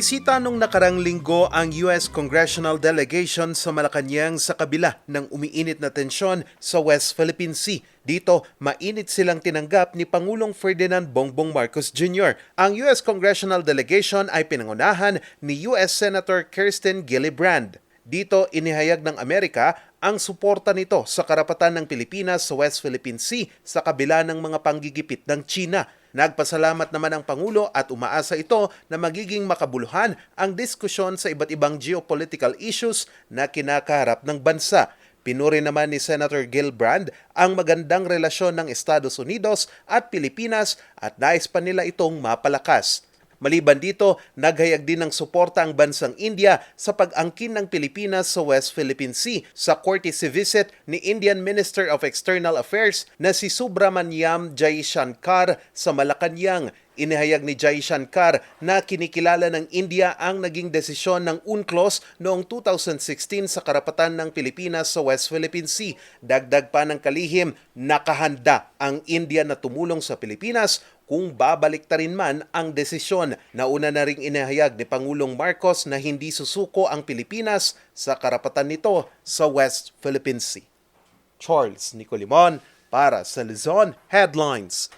Bumisita nung nakarang linggo ang US Congressional Delegation sa Malacanang sa kabila ng umiinit na tensyon sa West Philippine Sea. Dito, mainit silang tinanggap ni Pangulong Ferdinand Bongbong Marcos Jr. Ang US Congressional Delegation ay pinangunahan ni US Senator Kirsten Gillibrand. Dito, inihayag ng Amerika ang suporta nito sa karapatan ng Pilipinas sa West Philippine Sea sa kabila ng mga panggigipit ng China. Nagpasalamat naman ang Pangulo at umaasa ito na magiging makabuluhan ang diskusyon sa iba't ibang geopolitical issues na kinakaharap ng bansa. Pinuri naman ni Senator Gilbrand ang magandang relasyon ng Estados Unidos at Pilipinas at nais pa nila itong mapalakas. Maliban dito, naghayag din ng suporta ang bansang India sa pag-angkin ng Pilipinas sa West Philippine Sea sa courtesy visit ni Indian Minister of External Affairs na si Subramanyam Jaishankar sa Malacanang. Inihayag ni Jaishankar na kinikilala ng India ang naging desisyon ng UNCLOS noong 2016 sa karapatan ng Pilipinas sa West Philippine Sea. Dagdag pa ng kalihim, nakahanda ang India na tumulong sa Pilipinas kung babalik ta rin man ang desisyon. Nauna na ring inihayag ni Pangulong Marcos na hindi susuko ang Pilipinas sa karapatan nito sa West Philippine Sea. Charles Nicolimon para sa Luzon Headlines.